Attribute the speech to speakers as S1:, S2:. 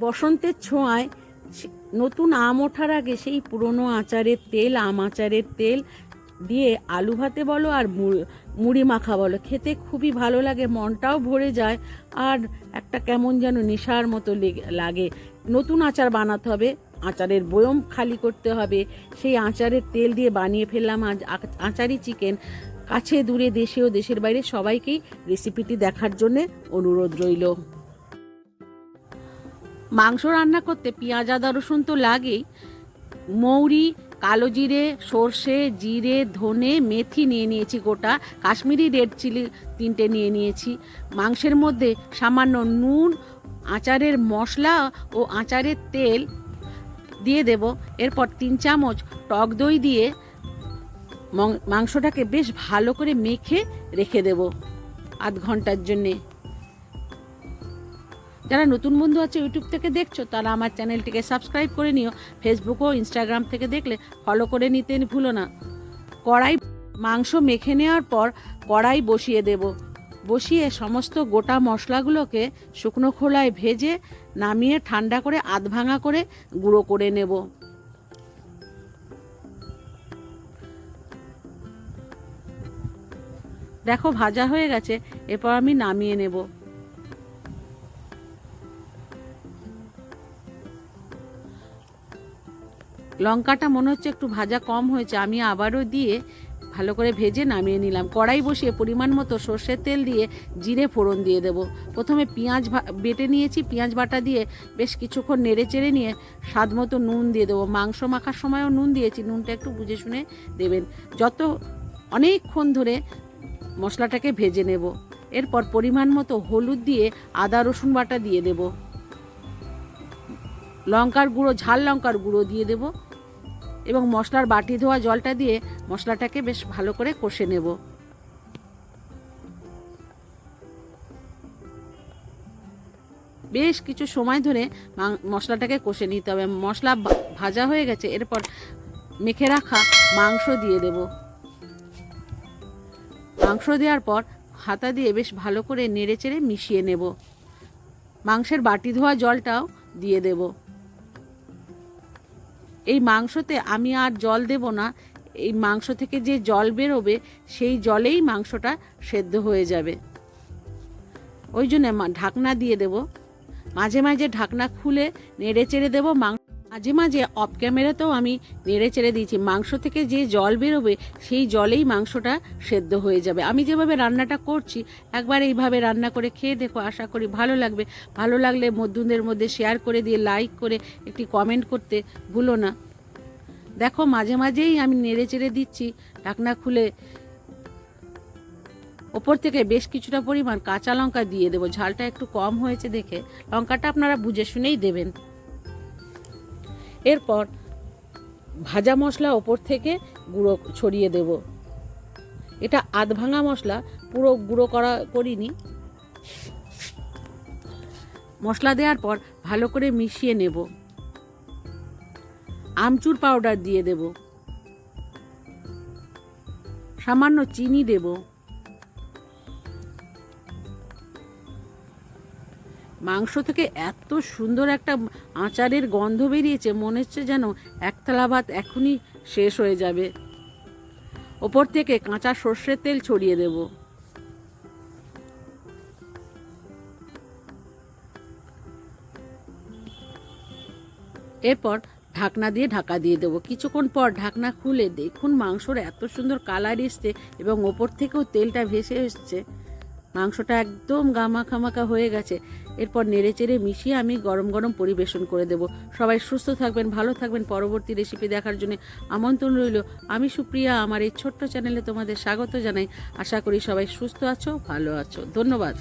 S1: বসন্তের ছোঁয়ায় নতুন আম ওঠার আগে সেই পুরনো আচারের তেল, আম আচারের তেল দিয়ে আলু ভাতে বলো আর মুড়ি মাখা বলো। খেতে খুবই ভালো লাগে, মনটাও ভরে যায় আর একটা কেমন যেন নেশার মতো লেগে- নতুন আচার বানাতে হবে, আচারের বয়ম খালি করতে হবে। সেই আচারের তেল দিয়ে বানিয়ে ফেললাম আজ আচারি চিকেন। কাছে, দূরে দেশে ও দেশের বাইরে সবাইকেই রেসিপিটি দেখার জন্যে অনুরোধ রইল। মাংস রান্না করতে পেঁয়াজ, আদা, রসুন তো লাগেই। মৌরি, কালো জিরে, সর্ষে, জিরে, ধনে, মেথি নিয়ে নিয়েছি গোটা। কাশ্মীরি রেড চিলি তিনটে নিয়ে নিয়েছি। মাংসের মধ্যে সামান্য নুন, আচারের মশলা ও আচারের তেল দিয়ে দেব। এরপর তিন চামচ টক দই দিয়ে মাংসটাকে বেশ ভালো করে মেখে রেখে দেব। আধ ঘণ্টার জন্যে। যারা নতুন বন্ধু আছে ইউটিউব থেকে দেখছ, তারা আমার চ্যানেলটিকে সাবস্ক্রাইব করে নিও। ফেসবুক ও ইনস্টাগ্রাম থেকে দেখলে ফলো করে নিতে ভুলো না। কড়াই মাংস মেখে নেওয়ার পর কড়াই বসিয়ে দেব। বসিয়ে সমস্ত গোটা মশলাগুলোকে শুকনো খোলায় ভেজে নামিয়ে ঠান্ডা করে আধ ভাঙা করে গুঁড়ো করে নেব। দেখো ভাজা হয়ে গেছে, এরপর আমি নামিয়ে নেব। লঙ্কাটা মনে হচ্ছে একটু ভাজা কম হয়েছে, আমি আবারও দিয়ে ভালো করে ভেজে নামিয়ে নিলাম। কড়াই বসিয়ে পরিমাণ মতো সর্ষের তেল দিয়ে জিরে ফোড়ন দিয়ে দেব। প্রথমে পেঁয়াজ বেটে নিয়েছি, পেঁয়াজ বাটা দিয়ে বেশ কিছুক্ষণ নেড়ে চেড়ে নিয়ে স্বাদ মতো নুন দিয়ে দেবো। মাংস মাখার সময়ও নুন দিয়েছি, নুনটা একটু বুঝে শুনে দেবেন। যত অনেকক্ষণ ধরে মশলাটাকে ভেজে নেব, এরপর পরিমাণ মতো হলুদ দিয়ে আদা, রসুন বাটা দিয়ে দেব। লঙ্কার গুঁড়ো, ঝাল লঙ্কার গুঁড়ো দিয়ে দেব। এবং মশলার বাটি ধোয়া জলটা দিয়ে মশলাটাকে বেশ ভালো করে কষে নেব। বেশ কিছু সময় ধরে মশলাটাকে কষে নিতে হবে। মশলা ভাজা হয়ে গেছে, এরপর মেখে রাখা মাংস দিয়ে দেব। মাংস দেওয়ার পর হাতা দিয়ে বেশ ভালো করে নেড়ে চেড়ে মিশিয়ে নেব। মাংসের বাটি ধোয়া জলটাও দিয়ে দেব। এই মাংসতে আমি আর জল দেব না। এই মাংস থেকে যে জল বেরোবে, সেই জলেই মাংসটা সেদ্ধ হয়ে যাবে। ওই জন্য ঢাকনা দিয়ে দেব। মাঝে মাঝে ঢাকনা খুলে নেড়ে চেড়ে দেবো মাংস মাঝে মাঝে অফ ক্যামেরাতেও আমি নেড়ে চেড়ে দিয়েছি। মাংস থেকে যে জল বেরোবে, সেই জলেই মাংসটা সেদ্ধ হয়ে যাবে। আমি যেভাবে রান্নাটা করছি, একবার এইভাবে রান্না করে খেয়ে দেখো, আশা করি ভালো লাগবে। ভালো লাগলে মধ্যুদের মধ্যে শেয়ার করে দিয়ে লাইক করে একটি কমেন্ট করতে ভুলো না। দেখো, মাঝে মাঝেই আমি নেড়ে চেড়ে দিচ্ছি, ঢাকনা খুলে ওপর থেকে বেশ কিছুটা পরিমাণ কাঁচা লঙ্কা দিয়ে দেবো। ঝালটা একটু কম হয়েছে দেখে। লঙ্কাটা আপনারা বুঝে শুনেই দেবেন। এরপর ভাজা মশলা ওপর থেকে গুঁড়ো ছড়িয়ে দেব। এটা আধ ভাঙা মশলা, পুরো গুঁড়ো করা করিনি। মশলা দেওয়ার পর ভালো করে মিশিয়ে নেব। আমচুর পাউডার দিয়ে দেব। সামান্য চিনি দেব। মাংস থেকে এত সুন্দর একটা আচারের গন্ধ বেরিয়েছে, মনে হচ্ছে যেন একতলা ভাত এখনই শেষ হয়ে যাবে। ওপর থেকে কাঁচা সর্ষের তেল ছড়িয়ে দেব। এরপর ঢাকনা দিয়ে ঢাকা দিয়ে দেবো। কিছুক্ষণ পর ঢাকনা খুলে দেখুন মাংসর এত সুন্দর কালার এসছে এবং ওপর থেকেও তেলটা ভেসে এসছে। মাংসটা একদম গামাখামাখা হয়ে গেছে। এরপর নেড়ে চেড়ে মিশিয়ে আমি গরম গরম পরিবেশন করে দেব। সবাই সুস্থ থাকবেন, ভালো থাকবেন। পরবর্তী রেসিপি দেখার জন্য আমন্ত্রণ রইল। আমি সুপ্রিয়া, আমার এই ছোট্ট চ্যানেলে তোমাদের স্বাগত জানাই। আশা করি সবাই সুস্থ আছো, ভালো আছো। ধন্যবাদ।